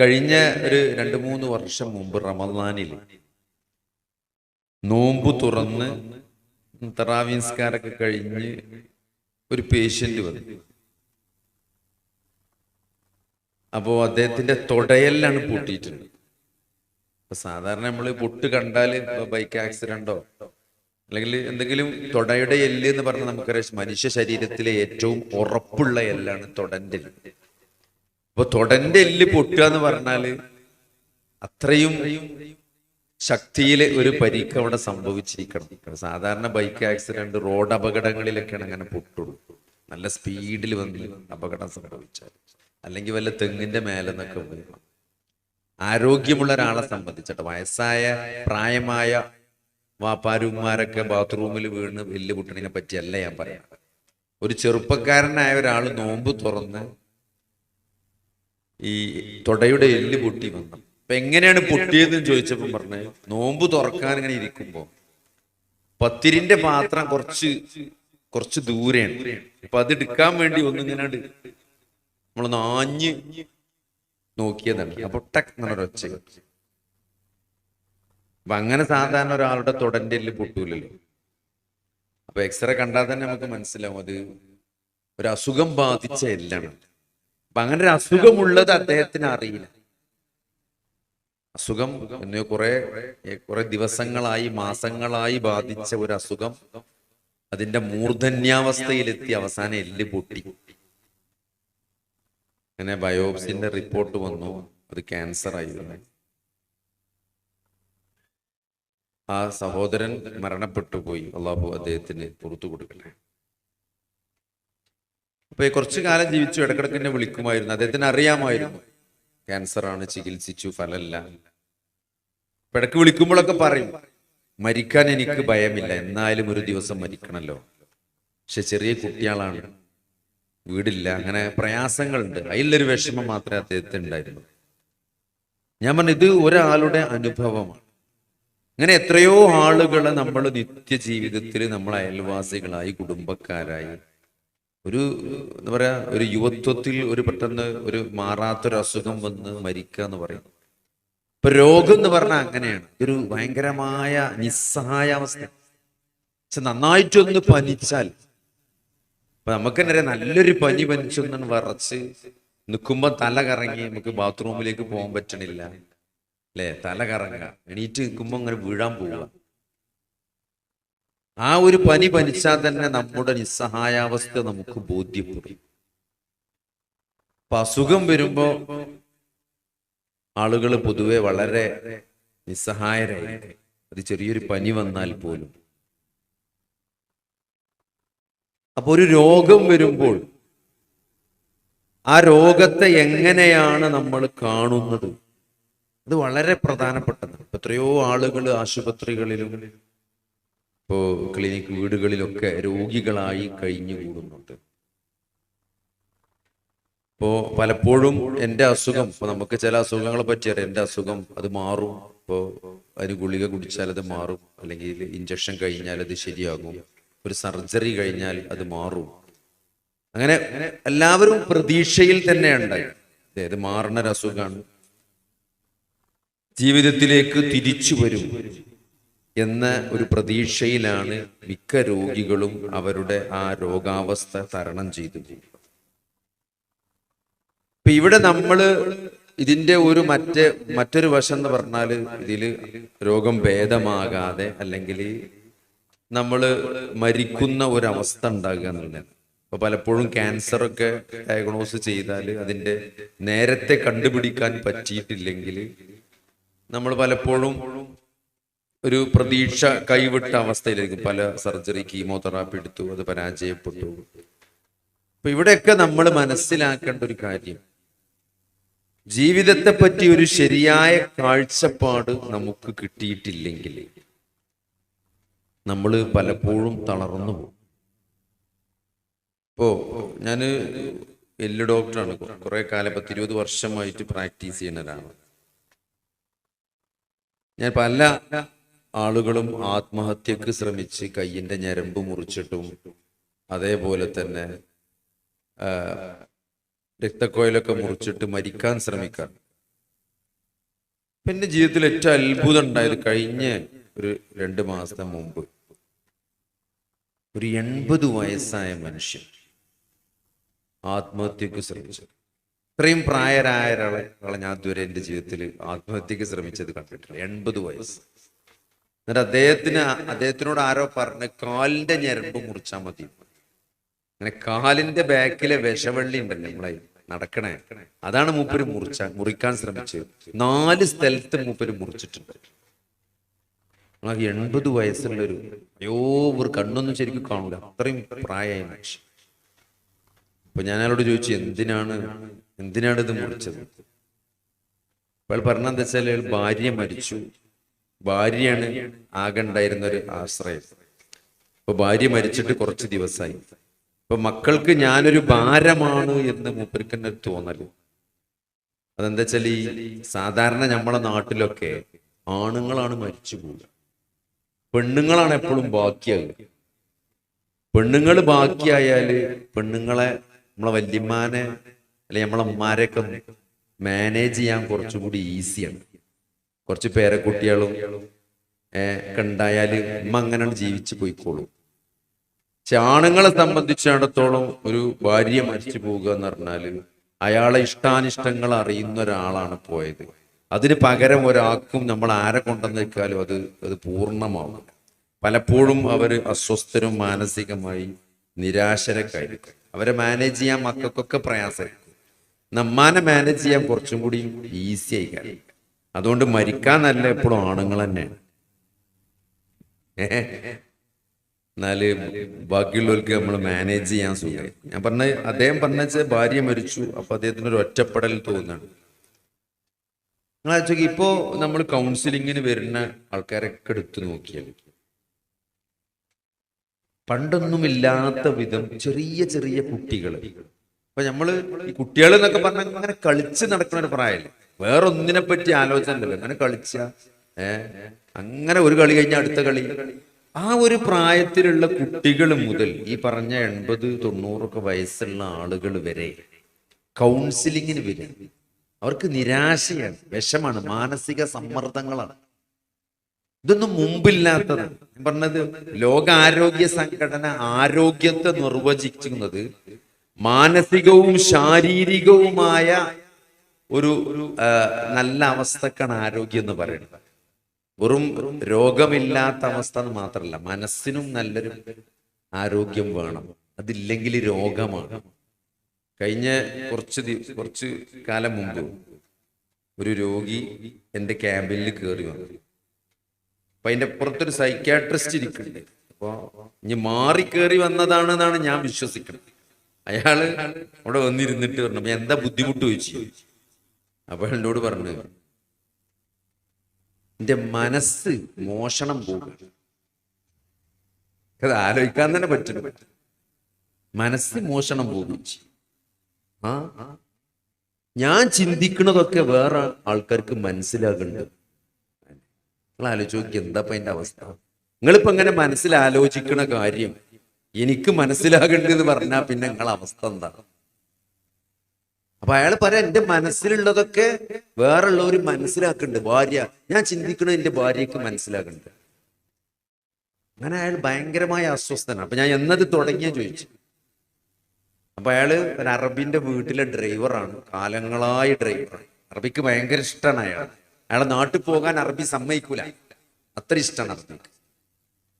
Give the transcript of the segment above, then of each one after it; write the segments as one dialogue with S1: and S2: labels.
S1: കഴിഞ്ഞ ഒരു രണ്ട് മൂന്ന് വർഷം മുമ്പ് റമദാനിൽ നോമ്പ് തുറന്ന് തറാവിൻസ്കാരൊക്കെ കഴിഞ്ഞ് ഒരു പേഷ്യന്റ് വന്നു. അപ്പോൾ അദ്ദേഹത്തിന്റെ തൊടയെല്ലാണ് പൊട്ടിയിട്ടുണ്ട്. അപ്പൊ സാധാരണ നമ്മൾ പൊട്ട് കണ്ടാൽ ബൈക്ക് ആക്സിഡന്റോ അല്ലെങ്കിൽ എന്തെങ്കിലും തൊടയുടെ എല്ല് എന്ന് പറഞ്ഞാൽ നമുക്കറിയാം. മനുഷ്യ ശരീരത്തിലെ ഏറ്റവും ഉറപ്പുള്ള എല്ലാണ് എല്ല്. അപ്പൊ തൊടന്റെ എല്ല് പൊട്ടുക എന്ന് പറഞ്ഞാൽ അത്രയും ശക്തിയിലെ ഒരു പരിക്ക് അവിടെ സംഭവിച്ചിരിക്കണം. സാധാരണ ബൈക്ക് ആക്സിഡന്റ് റോഡ് അപകടങ്ങളിലൊക്കെയാണ് അങ്ങനെ പൊട്ടുള്ളൂ. നല്ല സ്പീഡിൽ വന്ന് അപകടം സംഭവിച്ചാൽ അല്ലെങ്കിൽ വല്ല തെങ്ങിന്റെ മേലെ നിന്നൊക്കെ വീണു ആരോഗ്യമുള്ള ഒരാളെ സംബന്ധിച്ചിട്ട് വയസ്സായ പ്രായമായ വാപ്പാരുമാരൊക്കെ ബാത്റൂമിൽ വീണ് വെല്ലുപൊട്ടണതിനെ പറ്റിയല്ല ഞാൻ പറയാം ഒരു ചെറുപ്പക്കാരനായ ഒരാൾ നോമ്പ് തുറന്ന് ഈ തൊടയുടെ എല്ല് പൊട്ടി വന്നു. അപ്പൊ എങ്ങനെയാണ് പൊട്ടിയതെന്ന് ചോദിച്ചപ്പോൾ പറഞ്ഞത് നോമ്പ് തുറക്കാൻ ഇങ്ങനെ ഇരിക്കുമ്പോ പത്തിരിന്റെ പാത്രം കുറച്ച് കുറച്ച് ദൂരെയാണ്. അപ്പൊ അത് എടുക്കാൻ വേണ്ടി ഒന്നിങ്ങനെ നമ്മൾ നാഞ്ഞ് നോക്കിയതാണ്. അപ്പൊ ടെക് എന്നൊരൊച്ച കേട്ടു. അപ്പൊ അങ്ങനെ സാധാരണ ഒരാളുടെ തൊടന്റെ എല്ല് പൊട്ടൂലല്ലോ. അപ്പൊ എക്സ്റേ കണ്ടാൽ തന്നെ നമുക്ക് മനസ്സിലാവും അത് ഒരു അസുഖം ബാധിച്ച എല്ലാണ്. അപ്പൊ അങ്ങനെ ഒരു അസുഖമുള്ളത് അദ്ദേഹത്തിന് അറിയില്ല. അസുഖം എന്നോ കുറെ കുറെ ദിവസങ്ങളായി മാസങ്ങളായി ബാധിച്ച ഒരു അസുഖം അതിന്റെ മൂർധന്യാവസ്ഥയിലെത്തി അവസാനം എല്ല് പൊട്ടി. അങ്ങനെ ബയോപ്സിന്റെ റിപ്പോർട്ട് വന്നു അത് ക്യാൻസർ ആയിരുന്നു ആ സഹോദരൻ മരണപ്പെട്ടു പോയി അള്ളാഹു അദ്ദേഹത്തിന് പുറത്തു കൊടുക്കട്ടെ. അപ്പൊ ഈ കുറച്ചു കാലം ജീവിച്ചു ഇടക്കിടക്ക് എന്നെ വിളിക്കുമായിരുന്നു. അദ്ദേഹത്തിന് അറിയാമായിരുന്നു. ക്യാൻസർ ആണ് ചികിത്സിച്ചു ഫലമില്ല. ഇടയ്ക്ക് വിളിക്കുമ്പോഴൊക്കെ പറയും മരിക്കാൻ എനിക്ക് ഭയമില്ല. എന്നാലും ഒരു ദിവസം മരിക്കണല്ലോ. പക്ഷെ ചെറിയ കുട്ടികളാണ് വീടില്ല. അങ്ങനെ പ്രയാസങ്ങളുണ്ട്. അതിലൊരു വിഷമം മാത്രമേ അദ്ദേഹത്തിന് ഉണ്ടായിരുന്നു ഞാൻ പറഞ്ഞു ഇത് ഒരാളുടെ അനുഭവമാണ്. അങ്ങനെ എത്രയോ ആളുകളെ നമ്മൾ നിത്യജീവിതത്തിൽ നമ്മൾ അയൽവാസികളായി കുടുംബക്കാരായി ഒരു എന്താ പറയാ ഒരു യുവത്വത്തിൽ ഒരു പെട്ടെന്ന് ഒരു മാറാത്തൊരു അസുഖം വന്ന് മരിക്കുക എന്ന് പറയും ഇപ്പൊ രോഗം എന്ന് പറഞ്ഞാൽ അങ്ങനെയാണ്. ഒരു ഭയങ്കരമായ നിസ്സഹായാവസ്ഥ പക്ഷെ നന്നായിട്ടൊന്ന് പനിച്ചാൽ അപ്പൊ നമുക്ക് തന്നെ നല്ലൊരു പനി പനിച്ചൊന്നും വരച്ച് നിൽക്കുമ്പോ തല കറങ്ങി നമുക്ക് ബാത്റൂമിലേക്ക് പോകാൻ പറ്റണില്ല. അല്ലേ? തല കറങ്ങുക. എണീറ്റ് നിൽക്കുമ്പോ അങ്ങനെ വീഴാൻ പോവുക. ആ ഒരു പനി പനിച്ചാൽ തന്നെ നമ്മുടെ നിസ്സഹായാവസ്ഥ നമുക്ക് ബോധ്യപ്പെടും. അസുഖം വരുമ്പോ ആളുകൾ പൊതുവെ വളരെ നിസ്സഹായരായി. അത് ചെറിയൊരു പനി വന്നാൽ പോലും. അപ്പൊ ഒരു രോഗം വരുമ്പോൾ ആ രോഗത്തെ എങ്ങനെയാണ് നമ്മൾ കാണുന്നത്? അത് വളരെ പ്രധാനപ്പെട്ടതാണ്. എത്രയോ ആളുകൾ ആശുപത്രികളിലും ഇപ്പോ ക്ലിനിക് വീടുകളിലൊക്കെ രോഗികളായി കഴിഞ്ഞുകൂടുന്നുണ്ട്. ഇപ്പോ പലപ്പോഴും എന്റെ അസുഖം ഇപ്പൊ നമുക്ക് ചില അസുഖങ്ങളെ പറ്റി അറിയാം. എന്റെ അസുഖം അത് മാറും. ഇപ്പോ അതിന് ഗുളിക കുടിച്ചാൽ അത് മാറും. അല്ലെങ്കിൽ ഇഞ്ചക്ഷൻ കഴിഞ്ഞാൽ അത് ശരിയാകും. ഒരു സർജറി കഴിഞ്ഞാൽ അത് മാറും. അങ്ങനെ എല്ലാവരും പ്രതീക്ഷയിൽ തന്നെ ഉണ്ടായി അതായത് മാറണ ഒരു അസുഖമാണ് ജീവിതത്തിലേക്ക് തിരിച്ചു വരും. എന്ന ഒരു പ്രതീക്ഷയിലാണ് മിക്ക രോഗികളും അവരുടെ ആ രോഗാവസ്ഥ തരണം ചെയ്തു ഇപ്പൊ ഇവിടെ നമ്മൾ ഇതിന്റെ ഒരു മറ്റേ മറ്റൊരു വശം എന്ന് പറഞ്ഞാൽ ഇതിൽ രോഗം ഭേദമാകാതെ അല്ലെങ്കിൽ നമ്മൾ മരിക്കുന്ന ഒരവസ്ഥ ഉണ്ടാകുക എന്നുള്ളത്. അപ്പൊ പലപ്പോഴും ക്യാൻസർ ഒക്കെ ഡയഗ്നോസ് ചെയ്താൽ അതിന്റെ നേരത്തെ കണ്ടുപിടിക്കാൻ പറ്റിയിട്ടില്ലെങ്കിൽ നമ്മൾ പലപ്പോഴും ഒരു പ്രതീക്ഷ കൈവിട്ട അവസ്ഥയിലായിരിക്കും. പല സർജറി കീമോതെറാപ്പി എടുത്തു അത് പരാജയപ്പെട്ടു. അപ്പൊ ഇവിടെയൊക്കെ നമ്മൾ മനസ്സിലാക്കേണ്ട ഒരു കാര്യം. ജീവിതത്തെ പറ്റി ഒരു ശരിയായ കാഴ്ചപ്പാട് നമുക്ക് കിട്ടിയിട്ടില്ലെങ്കിൽ നമ്മൾ പലപ്പോഴും തളർന്നു പോകും. ഇപ്പോ ഞാൻ എല്ല് ഡോക്ടറാണ്. കുറെ കാലം പത്തിരുപത് വർഷമായിട്ട് പ്രാക്ടീസ് ചെയ്യുന്ന ഒരാളാണ്. ഞാൻ പല ആളുകളും ആത്മഹത്യക്ക് ശ്രമിച്ച് കയ്യിന്റെ ഞരമ്പ് മുറിച്ചിട്ടും അതേപോലെ തന്നെ രക്തക്കോയിലൊക്കെ മുറിച്ചിട്ട് മരിക്കാൻ ശ്രമിക്കാൻ പിന്നെ ജീവിതത്തിൽ ഏറ്റവും അത്ഭുതം ഉണ്ടായത് കഴിഞ്ഞ ഒരു രണ്ട് മാസത്തെ മുമ്പ് ഒരു എൺപത് വയസ്സായ മനുഷ്യൻ ആത്മഹത്യക്ക് ശ്രമിച്ചു ഇത്രയും പ്രായരായ ഞാൻ ഇതുവരെ എന്റെ ജീവിതത്തിൽ ആത്മഹത്യക്ക് ശ്രമിച്ചത് കണ്ടിട്ടില്ല. എൺപത് വയസ്സ്. എന്നിട്ട് അദ്ദേഹത്തിന് അദ്ദേഹത്തിനോട് ആരോ പറഞ്ഞ് കാലിന്റെ ഞരമ്പ് മുറിച്ചാൽ മതി. അങ്ങനെ കാലിന്റെ ബാക്കിലെ വിഷവള്ളി ഉണ്ടല്ലോ നമ്മളെ നടക്കണേ. അതാണ് മൂപ്പര് മുറിച്ച മുറിക്കാൻ ശ്രമിച്ചത്. നാല് സ്ഥലത്ത് മൂപ്പര് മുറിച്ചിട്ടുണ്ട്. എൺപത് വയസ്സുള്ളൊരു അയ്യോ ഒരു കണ്ണൊന്നും ശരിക്കും കാണൂല. അത്രയും പ്രായമായി മനുഷ്യൻ. അപ്പൊ ഞാൻ അയാളോട് ചോദിച്ചു എന്തിനാണ് എന്തിനാണ് ഇത് മുറിച്ചത്? അയാൾ പറഞ്ഞെന്താ വെച്ചാൽ ഭാര്യ മരിച്ചു. ഭാര്യയാണ് ആകെ ഉണ്ടായിരുന്ന ഒരു ആശ്രയം. അപ്പൊ ഭാര്യ മരിച്ചിട്ട് കുറച്ച് ദിവസമായി അപ്പൊ മക്കൾക്ക് ഞാനൊരു ഭാരമാണ് എന്ന് മൂപ്പർക്ക് തന്നെ ഒരു തോന്നൽ അതെന്താ വെച്ചാൽ ഈ സാധാരണ നമ്മളെ നാട്ടിലൊക്കെ ആണുങ്ങളാണ് മരിച്ചു പോകുക പെണ്ണുങ്ങളാണ് എപ്പോഴും ബാക്കിയാകുക പെണ്ണുങ്ങൾ ബാക്കിയായാൽ പെണ്ണുങ്ങളെ നമ്മളെ വല്യമ്മാനെ അല്ലെ നമ്മളെ അമ്മമാരെയൊക്കെ മാനേജ് ചെയ്യാൻ കുറച്ചുകൂടി ഈസിയാണ് കുറച്ച് പേരക്കുട്ടികളും ഉണ്ടായാൽ ഉമ്മ അങ്ങനെ ജീവിച്ചു പോയിക്കോളും. പക്ഷെ ആണുങ്ങളെ സംബന്ധിച്ചിടത്തോളം ഒരു ഭാര്യ മരിച്ചു പോവുക എന്ന് പറഞ്ഞാൽ അയാളെ ഇഷ്ടാനിഷ്ടങ്ങൾ അറിയുന്ന ഒരാളാണ് പോയത്. അതിന് പകരം ഒരാൾക്കും നമ്മൾ ആരെ കൊണ്ടെന്ന് വെച്ചാലും അത് അത് പൂർണമാവും. പലപ്പോഴും അവർ അസ്വസ്ഥരും മാനസികമായി നിരാശരക്കായിരിക്കും. അവരെ മാനേജ് ചെയ്യാൻ മക്കൾക്കൊക്കെ പ്രയാസമായിരിക്കും. നമ്മാനെ മാനേജ് ചെയ്യാൻ കുറച്ചും കൂടി ഈസി ആയിക്കാരം അതുകൊണ്ട് മരിക്കാനല്ല എപ്പോഴും ആണുങ്ങൾ തന്നെയാണ്. എന്നാൽ ബാക്കിയുള്ളവർക്ക് നമ്മൾ മാനേജ് ചെയ്യാൻ സുഖമായി ഞാൻ പറഞ്ഞ അദ്ദേഹം പറഞ്ഞ ഭാര്യ മരിച്ചു അപ്പൊ അദ്ദേഹത്തിന് ഒരു ഒറ്റപ്പെടൽ തോന്നുന്നുണ്ട് നിങ്ങൾ ആലോചിക്ക് ഇപ്പോ നമ്മൾ കൗൺസിലിങ്ങിന് വരുന്ന ആൾക്കാരൊക്കെ എടുത്തു നോക്കിയാൽ പണ്ടൊന്നുമില്ലാത്ത വിധം ചെറിയ ചെറിയ കുട്ടികൾ അപ്പൊ നമ്മൾ ഈ കുട്ടികൾ എന്നൊക്കെ പറഞ്ഞാൽ അങ്ങനെ കളിച്ച് നടക്കുന്ന ഒരു പ്രായമല്ലേ വേറെ ഒന്നിനെ പറ്റി ആലോചന ഉണ്ടല്ലോ അങ്ങനെ കളിച്ച ഏ അങ്ങനെ ഒരു കളി കഴിഞ്ഞ അടുത്ത കളി. ആ ഒരു പ്രായത്തിലുള്ള കുട്ടികൾ മുതൽ ഈ പറഞ്ഞ എൺപത് തൊണ്ണൂറൊക്കെ വയസ്സുള്ള ആളുകൾ വരെ കൗൺസിലിങ്ങിന് വരും. അവർക്ക് നിരാശയാണ് വിഷമാണ് മാനസിക സമ്മർദ്ദങ്ങളാണ്. ഇതൊന്നും മുമ്പില്ലാത്തതാണ് ഞാൻ പറഞ്ഞത് ലോകാരോഗ്യ സംഘടന ആരോഗ്യത്തെ നിർവചിക്കുന്നത് മാനസികവും ശാരീരികവുമായ ഒരു നല്ല അവസ്ഥക്കാണ് ആരോഗ്യം എന്ന് പറയുന്നത്. വെറും രോഗമില്ലാത്ത അവസ്ഥ എന്ന് മാത്രമല്ല മനസ്സിനും നല്ലൊരു ആരോഗ്യം വേണം. അതില്ലെങ്കിൽ രോഗമാണ്. കഴിഞ്ഞ കുറച്ച് കുറച്ച് കാലം മുമ്പ് ഒരു രോഗി എന്റെ ക്യാമ്പിൽ കയറി വന്നു. അപ്പൊ അതിന്റെ പുറത്തൊരു സൈക്യാട്രിസ്റ്റ് ഇരിക്കുന്നുണ്ട്. അപ്പൊ ഇനി മാറി കയറി വന്നതാണെന്നാണ് ഞാൻ വിശ്വസിക്കുന്നത്. അയാൾ അവിടെ വന്നിരുന്നിട്ട് പറഞ്ഞു "അപ്പൊ എന്താ ബുദ്ധിമുട്ട്? ചോദിച്ചു. അപ്പൊ എന്നോട് പറഞ്ഞു എന്റെ മനസ്സ് മോഷണം പോകുകയാണ് അത് ആലോചിക്കാൻ തന്നെ പറ്റുന്നു മനസ്സ് മോഷണം പോകും ആ ഞാൻ ചിന്തിക്കുന്നതൊക്കെ വേറെ ആൾക്കാർക്ക് മനസ്സിലാകുന്നുണ്ട് നിങ്ങൾ ആലോചിച്ച് നോക്കി എന്താ ഇപ്പൊ അതിന്റെ അവസ്ഥ? നിങ്ങളിപ്പോ ഇങ്ങനെ മനസ്സിലാലോചിക്കണ കാര്യം എനിക്ക് മനസ്സിലാകേണ്ടത് പറഞ്ഞാൽ പിന്നെ നിങ്ങളെ അവസ്ഥ എന്താണ്? അപ്പൊ അയാൾ പറയാം എന്റെ മനസ്സിലുള്ളതൊക്കെ വേറുള്ളവർ മനസ്സിലാക്കുന്നുണ്ട് ഭാര്യ. ഞാൻ ചിന്തിക്കണത് എന്റെ ഭാര്യക്ക് മനസ്സിലാക്കുന്നുണ്ട് അങ്ങനെ അയാൾ ഭയങ്കരമായ അസ്വസ്ഥനാണ്. അപ്പൊ ഞാൻ എന്നത് തുടങ്ങിയ ചോദിച്ചു അപ്പൊ അയാൾ ഒരു അറബിന്റെ വീട്ടിലെ ഡ്രൈവറാണ് കാലങ്ങളായി ഡ്രൈവറാണ്. അറബിക്ക് ഭയങ്കര ഇഷ്ടമാണ് അയാൾ അയാളെ നാട്ടിൽ പോകാൻ അറബി സമ്മതിക്കൂല. അത്ര ഇഷ്ടമാണ് അറബിക്ക്.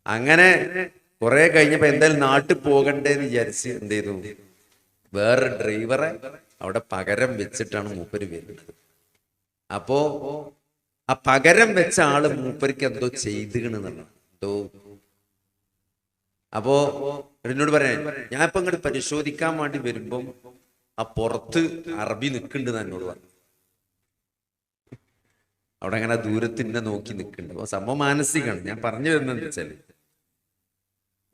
S1: അങ്ങനെ കുറെ കഴിഞ്ഞപ്പോ എന്തായാലും നാട്ടിൽ പോകണ്ടേന്ന് വിചാരിച്ച് എന്ത് ചെയ്തു? വേറെ ഡ്രൈവറെ അവിടെ പകരം വെച്ചിട്ടാണ് മൂപ്പര് വരുന്നത്. അപ്പോ ആ പകരം വെച്ച ആൾ മൂപ്പർക്ക് എന്തോ ചെയ്തികണെന്നുള്ളത് എന്തോ. അപ്പോ എന്നോട് പറയാൻ ഞാൻ ഇപ്പൊ ഇങ്ങോട്ട് പരിശോധിക്കാൻ വേണ്ടി വരുമ്പം ആ പുറത്ത് അറബി നിൽക്കുന്നുണ്ട് എന്നോട് പറഞ്ഞു അവിടെ അങ്ങനെ ദൂരത്തിന്നെ നോക്കി നിൽക്കുന്നുണ്ട് അപ്പൊ സംഭവം മാനസികമാണ് ഞാൻ പറഞ്ഞു വരുന്നത് വെച്ചാൽ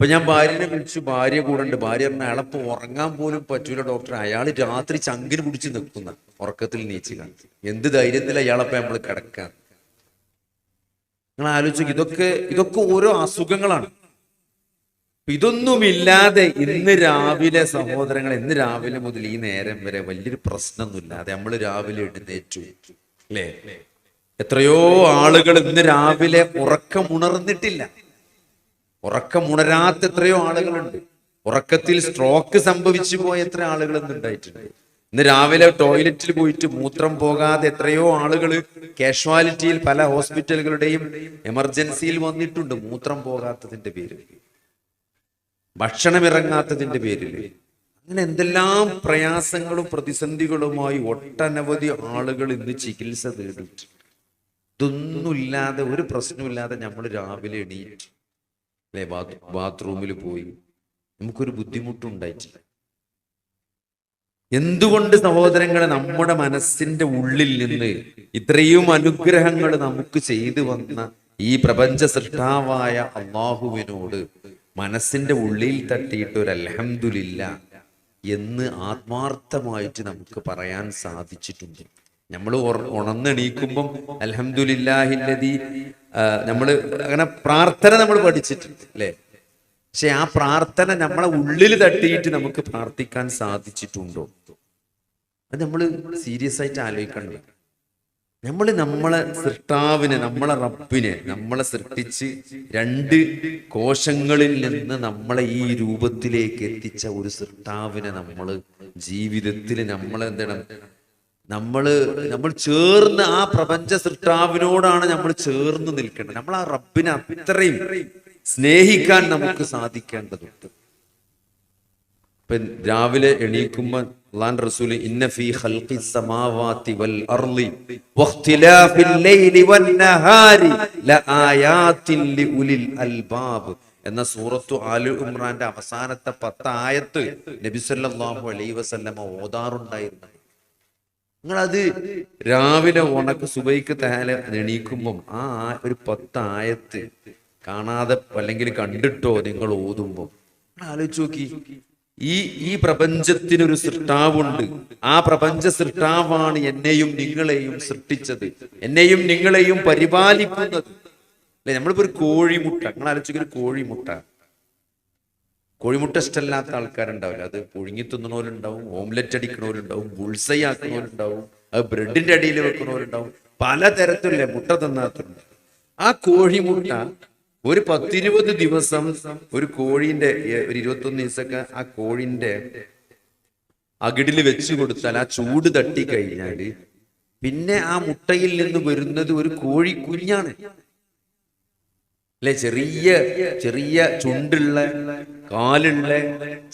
S1: ഇപ്പൊ ഞാൻ ഭാര്യനെ വിളിച്ചു. ഭാര്യ കൂടെ ഭാര്യ പറഞ്ഞ അയാളപ്പോ ഉറങ്ങാൻ പോലും പറ്റൂല ഡോക്ടർ അയാൾ രാത്രി ചങ്കിന് പിടിച്ച് നിൽക്കുന്ന ഉറക്കത്തിൽ നീച്ചു കാണും എന്ത് ധൈര്യത്തില അയാളപ്പോ നമ്മൾ കിടക്കാൻ നിങ്ങൾ ആലോചിച്ചു ഇതൊക്കെ ഇതൊക്കെ ഓരോ അസുഖങ്ങളാണ്. ഇതൊന്നുമില്ലാതെ ഇന്ന് രാവിലെ സഹോദരങ്ങൾ ഇന്ന് രാവിലെ മുതൽ ഈ നേരം വരെ വലിയൊരു പ്രശ്നമൊന്നുമില്ലാതെ നമ്മൾ രാവിലെ എഴുന്നേറ്റു. അല്ലേ? എത്രയോ ആളുകൾ ഇന്ന് രാവിലെ ഉറക്കമുണർന്നിട്ടില്ല. ഉറക്കമുണരാത്ത എത്രയോ ആളുകളുണ്ട്. ഉറക്കത്തിൽ സ്ട്രോക്ക് സംഭവിച്ചു പോയ എത്ര ആളുകൾ ഉണ്ടായിട്ടുണ്ട് ഇന്ന് രാവിലെ ടോയ്ലറ്റിൽ പോയിട്ട് മൂത്രം പോകാതെ എത്രയോ ആളുകൾ കാഷ്വാലിറ്റിയിൽ പല ഹോസ്പിറ്റലുകളുടെയും എമർജൻസിയിൽ വന്നിട്ടുണ്ട് മൂത്രം പോകാത്തതിന്റെ പേരിൽ ഭക്ഷണം ഇറങ്ങാത്തതിന്റെ പേരിൽ അങ്ങനെ എന്തെല്ലാം പ്രയാസങ്ങളും പ്രതിസന്ധികളുമായി ഒട്ടനവധി ആളുകൾ ഇന്ന് ചികിത്സ തേടിയിട്ടുണ്ട് ഇതൊന്നുമില്ലാതെ ഒരു പ്രശ്നമില്ലാതെ നമ്മൾ രാവിലെ എണീറ്റ് അല്ലെ? ബാത്റൂമിൽ പോയി. നമുക്കൊരു ബുദ്ധിമുട്ടുണ്ടായിട്ടില്ല. എന്തുകൊണ്ട് സഹോദരങ്ങളെ നമ്മുടെ മനസ്സിന്റെ ഉള്ളിൽ നിന്ന് ഇത്രയും അനുഗ്രഹങ്ങൾ നമുക്ക് ചെയ്തു വന്ന ഈ പ്രപഞ്ച സൃഷ്ടാവായ അള്ളാഹുവിനോട് മനസ്സിന്റെ ഉള്ളിൽ തട്ടിയിട്ട് ഒരു അലഹമില്ല എന്ന് ആത്മാർത്ഥമായിട്ട് നമുക്ക് പറയാൻ സാധിച്ചിട്ടുണ്ട്. നമ്മൾ ഉണർന്നെണീക്കുമ്പം അലഹമുല്ലാഹില്ലതി നമ്മൾ അങ്ങനെ പ്രാർത്ഥന നമ്മൾ പഠിച്ചിട്ടുണ്ട് അല്ലേ? പക്ഷെ ആ പ്രാർത്ഥന നമ്മളെ ഉള്ളിൽ തട്ടിയിട്ട് നമുക്ക് പ്രാർത്ഥിക്കാൻ സാധിച്ചിട്ടുണ്ടോ? അത് നമ്മൾ സീരിയസ് ആയിട്ട് ആലോചിക്കണ്ട നമ്മൾ നമ്മളെ സൃഷ്ടാവിനെ നമ്മളെ റബ്ബിനെ നമ്മളെ സൃഷ്ടിച്ച് രണ്ട് കോശങ്ങളിൽ നിന്ന് നമ്മളെ ഈ രൂപത്തിലേക്ക് എത്തിച്ച ഒരു സൃഷ്ടാവിനെ നമ്മൾ ജീവിതത്തിൽ നമ്മൾ എന്താണ് നമ്മൾ നമ്മൾ ചേർന്ന് ആ പ്രപഞ്ച സൃഷ്ടാവിനോടാണ് നമ്മൾ ചേർന്ന് നിൽക്കേണ്ടത്. നമ്മൾ ആ റബ്ബിനെ അത്രയും സ്നേഹിക്കാൻ നമുക്ക് സാധിക്കേണ്ടതുണ്ട്. ഇപ്പൊ രാവിലെ എണീക്കുമ്പോൾ റസൂൽ ഇന്ന ഫീ വൽ അർളി ലൈലി എന്ന സൂറത്തു ആലു ഇമ്രാന്റെ അവസാനത്തെ പത്ത് ആയത്ത് നബി സല്ലല്ലാഹു അലൈഹി വസല്ലമ ഓതാറുണ്ടായിരുന്നു നിങ്ങളത് രാവിലെ ഉണക്ക് സുബൈക്ക് തേല എണീക്കുമ്പം ആ ഒരു പത്തായത്ത് കാണാതെ അല്ലെങ്കിൽ കണ്ടിട്ടോ നിങ്ങൾ ഓതുമ്പോ. ആലോചിച്ച് നോക്കി. ഈ ഈ പ്രപഞ്ചത്തിനൊരു സൃഷ്ടാവുണ്ട്. ആ പ്രപഞ്ച സൃഷ്ടാവാണ് എന്നെയും നിങ്ങളെയും സൃഷ്ടിച്ചത്. എന്നെയും നിങ്ങളെയും പരിപാലിക്കുന്നത്. അല്ലെ? നമ്മളിപ്പോ ഒരു കോഴിമുട്ട. നിങ്ങൾ ആലോചിക്കുന്ന കോഴിമുട്ട. കോഴിമുട്ട ഇഷ്ടമല്ലാത്ത ആൾക്കാരുണ്ടാവില്ല. അത് പുഴുങ്ങി തിന്നണവരുണ്ടാവും ഓംലെറ്റ് അടിക്കണവരുണ്ടാവും ബുൾസൈ ആക്കുന്നവരുണ്ടാവും അത് ബ്രെഡിന്റെ അടിയിൽ വെക്കുന്നവരുണ്ടാവും പലതരത്തിലുള്ള മുട്ട തിന്നാത്തുണ്ട്. ആ കോഴിമുട്ട ഒരു പത്തിരുപത് ദിവസം ഒരു കോഴിന്റെ ഒരു ഇരുപത്തൊന്ന് ദിവസമൊക്കെ ആ കോഴിന്റെ അകിടിൽ വെച്ച് കൊടുത്താൽ ആ ചൂട് തട്ടി കഴിഞ്ഞാൽ പിന്നെ ആ മുട്ടയിൽ നിന്ന് വരുന്നത് ഒരു കോഴി കുഞ്ഞാണ്. അല്ലെ ചെറിയ ചെറിയ ചുണ്ടുള്ള കാലുള്ള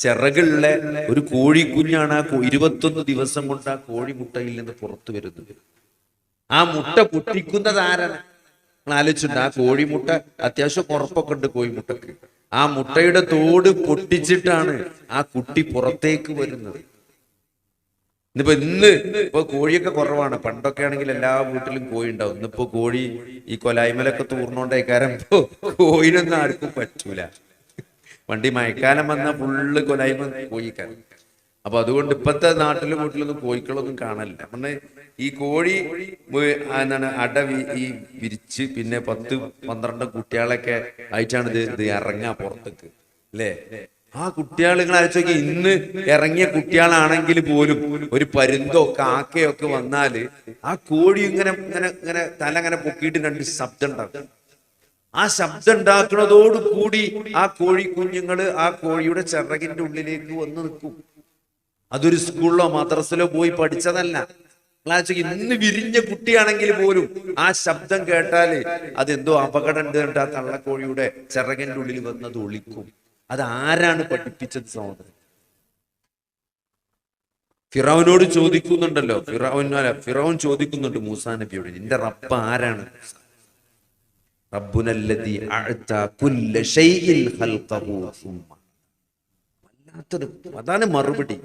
S1: ചിറകുള്ള ഒരു കോഴിക്കുഞ്ഞാണ് ആ ഇരുപത്തൊന്ന് ദിവസം കൊണ്ട് ആ കോഴിമുട്ടയിൽ നിന്ന് പുറത്തു വരുന്നത്. ആ മുട്ട പൊട്ടിക്കുന്നത് ആരാണ്? ആലോചിച്ചിട്ടുണ്ട് ആ കോഴിമുട്ട അത്യാവശ്യം ഉറപ്പൊക്കെ ഉണ്ട് കോഴിമുട്ടക്ക്. ആ മുട്ടയുടെ തോട് പൊട്ടിച്ചിട്ടാണ് ആ കുട്ടി പുറത്തേക്ക് വരുന്നത്. ഇന്നിപ്പോ ഇന്ന് ഇപ്പൊ കോഴിയൊക്കെ കുറവാണ്. പണ്ടൊക്കെ ആണെങ്കിൽ എല്ലാ വീട്ടിലും കോഴി ഉണ്ടാവും. ഇന്നിപ്പോ കോഴി ഈ കൊലായ്മലൊക്കെ തൂർന്നോണ്ടേക്കാരം ഇപ്പോ കോഴിനൊന്നും ആർക്കും പറ്റൂല. വണ്ടി മഴക്കാലം വന്ന ഫുള്ള് കൊലായ്മ കോഴിക്കാൻ അപ്പൊ അതുകൊണ്ട് ഇപ്പത്തെ നാട്ടിലും വീട്ടിലൊന്നും കോഴിക്കളൊന്നും കാണലില്ല. പിന്നെ ഈ കോഴി എന്താണ് അട ഈ വിരിച്ച് പിന്നെ പത്ത് പന്ത്രണ്ട് കുട്ടികളൊക്കെ ആയിട്ടാണ് ഇത് ഇത് ഇറങ്ങാ പുറത്തേക്ക്. അല്ലേ? ആ കുട്ടികൾ നിങ്ങൾ അയച്ചു നോക്കി ഇന്ന് ഇറങ്ങിയ കുട്ടികളാണെങ്കിൽ പോലും ഒരു പരുന്തോ കാക്കയോ ഒക്കെ വന്നാൽ ആ കോഴി ഇങ്ങനെ ഇങ്ങനെ ഇങ്ങനെ തല ഇങ്ങനെ പൊക്കിയിട്ട് രണ്ട് ശബ്ദം ഉണ്ടാക്കും. ആ ശബ്ദം ഉണ്ടാക്കുന്നതോട് കൂടി ആ കോഴി കുഞ്ഞുങ്ങൾ ആ കോഴിയുടെ ചിറകിന്റെ ഉള്ളിലേക്ക് വന്ന് നിൽക്കും. അതൊരു സ്കൂളിലോ മദ്രസിലോ പോയി പഠിച്ചതല്ല. ഇന്ന് വിരിഞ്ഞ കുട്ടിയാണെങ്കിൽ പോലും ആ ശബ്ദം കേട്ടാൽ അതെന്തോ അപകടം ഉണ്ട് ആ തള്ളക്കോഴിയുടെ ചിറകിന്റെ ഉള്ളിൽ വന്നത് ഒളിക്കും. അത് ആരാണ് പഠിപ്പിച്ചത് സഹോദരൻ? ഫിറോവിനോട് ചോദിക്കുന്നുണ്ടല്ലോ. ഫിറോൻ അല്ല ഫിറോൻ ചോദിക്കുന്നുണ്ട് മൂസാ നബിയോട്. നിന്റെ റബ്ബ് ആരാണ്? റബ്ബുനല്ലതി അതാണ് മറുപടി.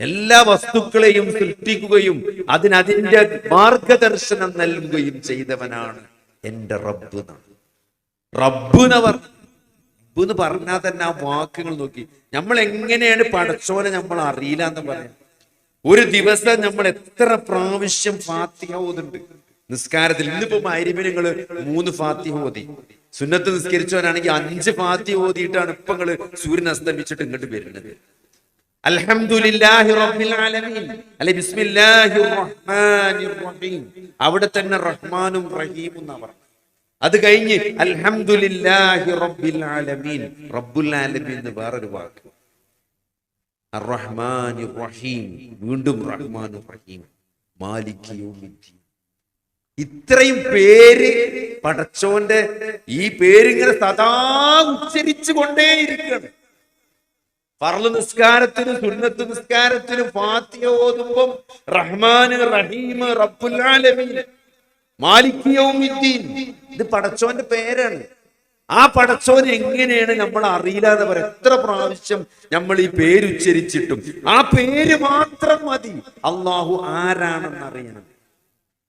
S1: എല്ലാ വസ്തുക്കളെയും സൃഷ്ടിക്കുകയും അതിന് അതിന്റെ മാർഗദർശനം നൽകുകയും ചെയ്തവനാണ് എന്റെ റബ്ബ് എന്നാണ്. റബ്ബ് എന്ന് പറഞ്ഞ പറഞ്ഞാൽ തന്നെ ആ വാക്കുകൾ നോക്കി. നമ്മൾ എങ്ങനെയാണ് പടച്ചോനെ നമ്മൾ അറിയില്ല എന്ന് പറയാം. ഒരു ദിവസം നമ്മൾ എത്ര പ്രാവശ്യം ഫാത്തിഹ ഓതുന്നുണ്ട്. നിസ്കാരത്തിൽ ഇന്നിപ്പോ മൈരിബിന് നിങ്ങൾ മൂന്ന് ഫാത്തിഹ ഓതി. സുന്നത്ത് നിസ്കരിച്ചവനാണെങ്കിൽ അഞ്ച് ഫാത്തിഹ ഓതിയിട്ടാണ് ഇപ്പൊ നിങ്ങൾ സൂര്യൻ അസ്തമിച്ചിട്ട് ഇങ്ങോട്ട് വരുന്നത്. അവിടെ തന്നെ റഹ്മാനും റഹീമും എന്നാ പറഞ്ഞത് അത് കഴിഞ്ഞ് അൽഹംദുലില്ലാഹി റബ്ബിൽ ആലമീൻ. എന്ന് വേറൊരു വാക്ക്. റഹീം. വീണ്ടും റഹീം. മാലിക് ഇത്രയും പേര് പടച്ചോന്റെ ഈ പേരിങ്ങനെ സദാ ഉച്ചരിച്ചു കൊണ്ടേയിരിക്കണം ഫർൾ നിസ്കാരത്തിനും സുന്നത്ത് നിസ്കാരത്തിനും ഫാത്തിഹ ഓതുമ്പം റഹ്മാന് റഹീം റബ്ബുൽ ആലമീൻ. മാലിക് യൗമിദ്ദീൻ ഇത് പടച്ചോന്റെ പേരാണ്. ആ പടച്ചോൻ എങ്ങനെയാണ് നമ്മൾ അറിയില്ലാതെ വരെ എത്ര പ്രാവശ്യം നമ്മൾ ഈ പേരുച്ചരിച്ചിട്ടും ആ പേര് മാത്രം മതി. അള്ളാഹു ആരാണെന്ന് അറിയണം.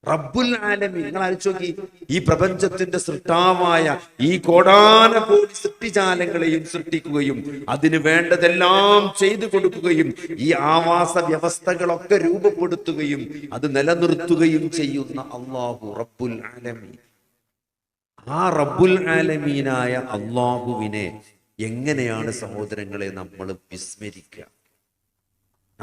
S1: റബ്ബുൽ ആലമി നിങ്ങൾ ആലോചിച്ച് നോക്കി ഈ പ്രപഞ്ചത്തിന്റെ സൃഷ്ടാവായ ഈ കോടാന കോടി സൃഷ്ടിജാലങ്ങളെയും സൃഷ്ടിക്കുകയും അതിന് വേണ്ടതെല്ലാം ചെയ്തു കൊടുക്കുകയും ഈ ആവാസ വ്യവസ്ഥകളൊക്കെ രൂപപ്പെടുത്തുകയും അത് നിലനിർത്തുകയും ചെയ്യുന്ന അള്ളാഹു റബ്ബുൽ ആലമി ആ റബ്ബുൽ ആലമീനായ അള്ളാഹുവിനെ എങ്ങനെയാണ് സഹോദരങ്ങളെ നമ്മൾ വിസ്മരിക്കുക?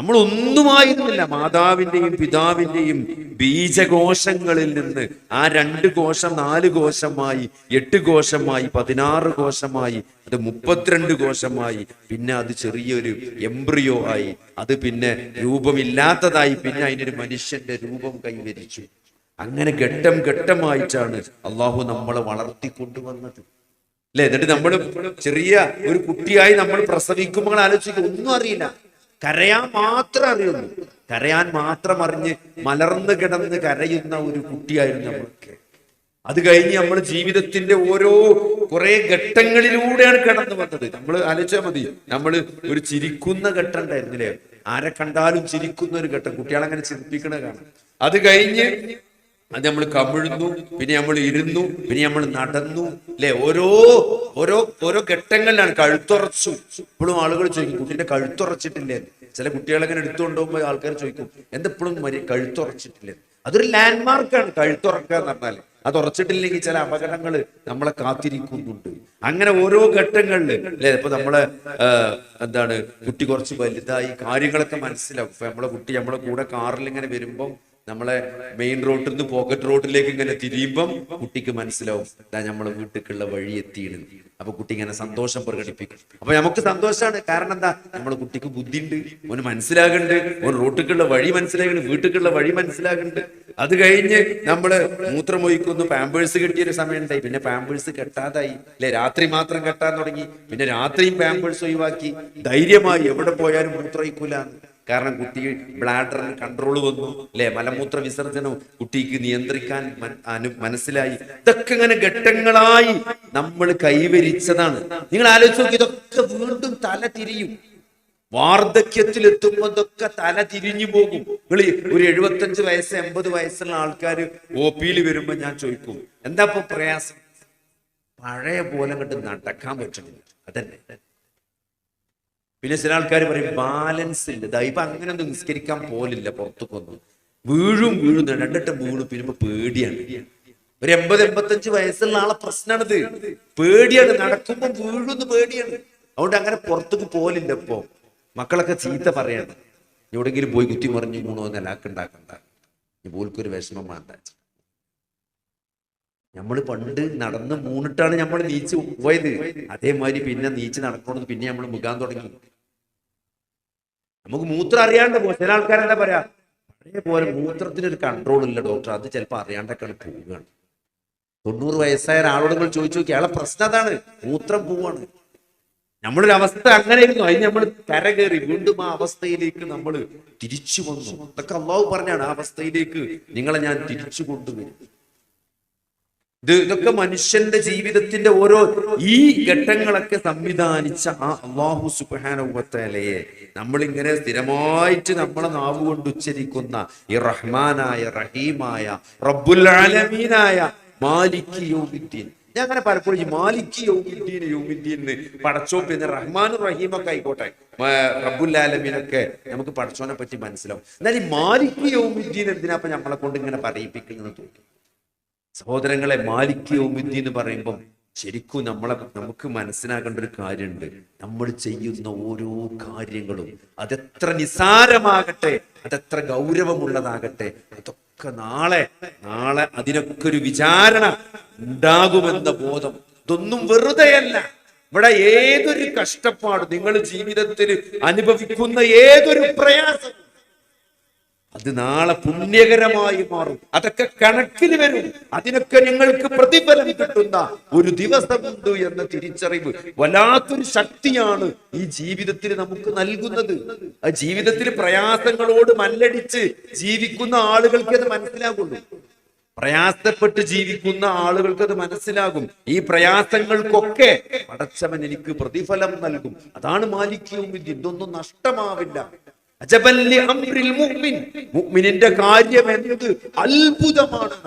S1: നമ്മൾ ഒന്നുമായിരുന്നില്ല മാതാവിന്റെയും പിതാവിന്റെയും ബീജകോശങ്ങളിൽ നിന്ന്. ആ രണ്ട് കോശം നാല് കോശമായി എട്ട് കോശമായി പതിനാറ് കോശമായി അത് മുപ്പത്തിരണ്ട് കോശമായി. പിന്നെ അത് ചെറിയൊരു എംബ്രിയോ ആയി. അത് പിന്നെ രൂപമില്ലാത്തതായി. പിന്നെ അതിനൊരു മനുഷ്യന്റെ രൂപം കൈവരിച്ചു. അങ്ങനെ ഘട്ടം ഘട്ടമായിട്ടാണ് അള്ളാഹു നമ്മളെ വളർത്തിക്കൊണ്ടുവന്നത്. അല്ലെ? എന്നിട്ട് നമ്മൾ ചെറിയ ഒരു കുട്ടിയായി നമ്മൾ പ്രസവിക്കുമ്പോൾ ആലോചിക്കും ഒന്നും അറിയില്ല. കരയാൻ മാത്രം അറിയുള്ളൂ കരയാൻ മാത്രം അറിഞ്ഞ് മലർന്നു കിടന്ന് കരയുന്ന ഒരു കുട്ടിയായിരുന്നു നമ്മൾക്ക്. അത് കഴിഞ്ഞ് നമ്മൾ ജീവിതത്തിന്റെ ഓരോ കുറെ ഘട്ടങ്ങളിലൂടെയാണ് കടന്നു വന്നത്. നമ്മൾ ആലോചിച്ചാൽ മതി നമ്മൾ ഒരു ചിരിക്കുന്ന ഘട്ടം ഉണ്ടായിരുന്നില്ലേ? ആരെ കണ്ടാലും ചിരിക്കുന്ന ഒരു ഘട്ടം. കുട്ടികളെ അങ്ങനെ ചിരിപ്പിക്കണ കാണാം. അത് കഴിഞ്ഞ് അത് നമ്മൾ കമിഴ്ന്നു പിന്നെ നമ്മൾ ഇരുന്നു പിന്നെ നമ്മൾ നടന്നു അല്ലെ? ഓരോ ഓരോ ഓരോ ഘട്ടങ്ങളിലാണ് കഴുത്തുറച്ചു. ഇപ്പോഴും ആളുകൾ ചോദിക്കും കുട്ടീന്റെ കഴുത്തുറച്ചിട്ടില്ലേ? ചില കുട്ടികളെ അങ്ങനെ എടുത്തുകൊണ്ട് പോകുമ്പോൾ ആൾക്കാർ ചോദിക്കും എന്തെപ്പോഴും കഴുത്തുറച്ചിട്ടില്ലേ? അതൊരു ലാൻഡ് മാർക്കാണ് കഴുത്തുറക്കുക എന്ന് പറഞ്ഞാൽ അത് ഉറച്ചിട്ടില്ലെങ്കിൽ ചില അപകടങ്ങൾ നമ്മളെ കാത്തിരിക്കുന്നുണ്ട്. അങ്ങനെ ഓരോ ഘട്ടങ്ങളിൽ അല്ലെ? ഇപ്പൊ നമ്മളെ എന്താണ് കുട്ടി കുറച്ച് വലുതായി കാര്യങ്ങളൊക്കെ മനസ്സിലാവും. ഇപ്പൊ നമ്മളെ കുട്ടി നമ്മളെ കൂടെ കാറിൽ ഇങ്ങനെ വരുമ്പം നമ്മളെ മെയിൻ റോഡിൽ നിന്ന് പോക്കറ്റ് റോഡിലേക്ക് ഇങ്ങനെ തിരിയുമ്പം കുട്ടിക്ക് മനസ്സിലാവും ഇതാ നമ്മളെ വീട്ടിലേക്കുള്ള വഴി എത്തിയിടുന്നു അപ്പൊ കുട്ടി ഇങ്ങനെ സന്തോഷം പ്രകടിപ്പിക്കും. അപ്പൊ നമുക്ക് സന്തോഷമാണ് കാരണം എന്താ? നമ്മളെ കുട്ടിക്ക് ബുദ്ധിയുണ്ട് ഓന് മനസ്സിലാകുന്നുണ്ട് ഓൻ റോട്ടിലേക്കുള്ള വഴി മനസ്സിലാകുന്നുണ്ട് വീട്ടിലേക്കുള്ള വഴി മനസ്സിലാകുന്നുണ്ട് അത് കഴിഞ്ഞ് നമ്മൾ മൂത്രമൊഴിക്കുന്നു പാമ്പേഴ്സ് കിട്ടിയൊരു സമയം ഉണ്ടായി പിന്നെ പാമ്പേഴ്സ് കെട്ടാതായി. അല്ലെ രാത്രി മാത്രം കെട്ടാൻ തുടങ്ങി. പിന്നെ രാത്രിയും പാമ്പേഴ്സ് ഒഴിവാക്കി. ധൈര്യമായി എവിടെ പോയാലും മൂത്രമൊഴിക്കൂലെന്ന്. കാരണം കുട്ടി ബ്ലാഡറിന് കൺട്രോൾ വന്നു അല്ലെ? മലമൂത്ര വിസർജനം കുട്ടിക്ക് നിയന്ത്രിക്കാൻ മനസ്സിലായി. ഇതൊക്കെ ഇങ്ങനെ ഘട്ടങ്ങളായി നമ്മൾ കൈവരിച്ചതാണ്. നിങ്ങൾ ആലോചിച്ച് നോക്കി ഇതൊക്കെ വീണ്ടും തല തിരിയും. വാർദ്ധക്യത്തിൽ എത്തുമ്പോ ഇതൊക്കെ തല തിരിഞ്ഞു പോകും. നിങ്ങൾ ഒരു എഴുപത്തഞ്ച് വയസ്സ് എൺപത് വയസ്സുള്ള ആൾക്കാർ ഒ പിയിൽ വരുമ്പോ ഞാൻ ചോദിക്കും എന്താ ഇപ്പൊ പ്രയാസം? പഴയ പോലെ കണ്ട് നടക്കാൻ പറ്റുന്നില്ല. അതന്നെ. പിന്നെ ചില ആൾക്കാർ പറയും ബാലൻസ് ഉണ്ട് ഇപ്പൊ അങ്ങനെ ഒന്നും നിസ്കരിക്കാൻ പോലില്ല പുറത്തുക്കൊന്നും. വീഴും വീഴും രണ്ടിട്ട് വീണു പിന്നെ പേടിയാണ്. ഒരു എൺപത് എൺപത്തഞ്ച് വയസ്സുള്ള ആളെ പ്രശ്നമാണിത് പേടിയാണ്. നടക്കുമ്പോ വീഴുന്ന് പേടിയാണ്. അതുകൊണ്ട് അങ്ങനെ പുറത്തുക്ക് പോലില്ല ഇപ്പോ. മക്കളൊക്കെ ചീത്ത പറയാണ്. എവിടെങ്കിലും പോയി കുത്തി മറിഞ്ഞു മൂന്നോ എന്ന് അലാക്കുണ്ടാക്കണ്ട ഈ പോൽക്കൊരു വിഷമം വേണ്ട. നമ്മൾ പണ്ട് നടന്ന് മൂന്നിട്ടാണ് നമ്മൾ നീച്ച് പോയത്. അതേമാതിരി പിന്നെ നീച്ച് നടക്കണമെന്ന് പിന്നെ നമ്മൾ മുഖാൻ തുടങ്ങി. നമുക്ക് മൂത്രം അറിയാണ്ട് പോകും ചില ആൾക്കാരെന്താ പറയാ പഴയ പോലെ മൂത്രത്തിന് ഒരു കൺട്രോൾ ഇല്ല ഡോക്ടർ അത് ചിലപ്പോൾ അറിയാണ്ടൊക്കെയാണ് പോവുകയാണ്. തൊണ്ണൂറ് വയസ്സായ ഒരാളോട് നമ്മൾ ചോദിച്ചു നോക്കി അയാളെ പ്രശ്നം അതാണ്. മൂത്രം പോവാണ്. നമ്മളൊരു അവസ്ഥ അങ്ങനെയായിരുന്നു. അതിന് നമ്മൾ കരകയറി വീണ്ടും ആ അവസ്ഥയിലേക്ക് നമ്മൾ തിരിച്ചു വന്നു. അതൊക്കെ അള്ളാഹു പറഞ്ഞാണ് ആ അവസ്ഥയിലേക്ക് നിങ്ങളെ ഞാൻ തിരിച്ചു കൊണ്ടുവരും. ഇത് ഇതൊക്കെ മനുഷ്യന്റെ ജീവിതത്തിന്റെ ഓരോ ഈ ഘട്ടങ്ങളൊക്കെ സംവിധാനിച്ച ആ അള്ളാഹു സുബാനുവത്തലയെ നമ്മളിങ്ങനെ സ്ഥിരമായിട്ട് നമ്മളെ നാവ് കൊണ്ട് ഉച്ചരിക്കുന്ന ഈ റഹ്മാനായ റഹീമായ റബ്ബുൽ ആലമീനായ മാലിക് യോഗിദ്ദീൻ ഞാൻ അങ്ങനെ പലപ്പോഴും മാലിക് യോഗിദ്ദീൻ യോഗിദ്ദീൻ പടച്ചോ പിന്നെ റഹ്മാൻ റഹീമൊക്കെ ആയിക്കോട്ടെ. റബ്ബുൽ ആലമീനൊക്കെ നമുക്ക് പടച്ചോനെ പറ്റി മനസ്സിലാവും. എന്നാൽ ഈ മാലിക് യോഗിദ്ദീൻ എന്തിനാ നമ്മളെ കൊണ്ട് ഇങ്ങനെ പറയിപ്പിക്കുന്നത് തോന്നും സഹോദരങ്ങളെ മാലിക് യൗമിദ്ദീൻ എന്ന് പറയുമ്പം ശരിക്കും നമ്മളെ നമുക്ക് മനസ്സിലാക്കേണ്ട ഒരു കാര്യമുണ്ട്. നമ്മൾ ചെയ്യുന്ന ഓരോ കാര്യങ്ങളും അതെത്ര നിസാരമാകട്ടെ അതെത്ര ഗൗരവമുള്ളതാകട്ടെ അതൊക്കെ നാളെ നാളെ അതിനൊക്കെ ഒരു വിചാരണ ഉണ്ടാകുമെന്ന ബോധം. ഇതൊന്നും വെറുതെയല്ല. ഇവിടെ ഏതൊരു കഷ്ടപ്പാട് നിങ്ങൾ ജീവിതത്തിൽ അനുഭവിക്കുന്ന ഏതൊരു പ്രയാസം അത് നാളെ പുണ്യകരമായി മാറും. അതൊക്കെ കണക്കിന് വരും. അതിനൊക്കെ ഞങ്ങൾക്ക് പ്രതിഫലം കിട്ടുന്ന ഒരു ദിവസമുണ്ട് എന്ന തിരിച്ചറിവ് വല്ലാത്തൊരു ശക്തിയാണ് ഈ ജീവിതത്തിൽ നമുക്ക് നൽകുന്നത്. ആ ജീവിതത്തിൽ പ്രയാസങ്ങളോട് മല്ലടിച്ച് ജീവിക്കുന്ന ആളുകൾക്ക് അത് മനസ്സിലാകുള്ളൂ. പ്രയാസപ്പെട്ട് ജീവിക്കുന്ന ആളുകൾക്ക് അത് മനസ്സിലാകും. ഈ പ്രയാസങ്ങൾക്കൊക്കെ പടച്ചവൻ എനിക്ക് പ്രതിഫലം നൽകും. അതാണ് മാലിക്യവും ഇതൊന്നും നഷ്ടമാവില്ല. മുഅ്മിനിന്റെ കാര്യം എന്ത് അത്ഭുതമാണ്.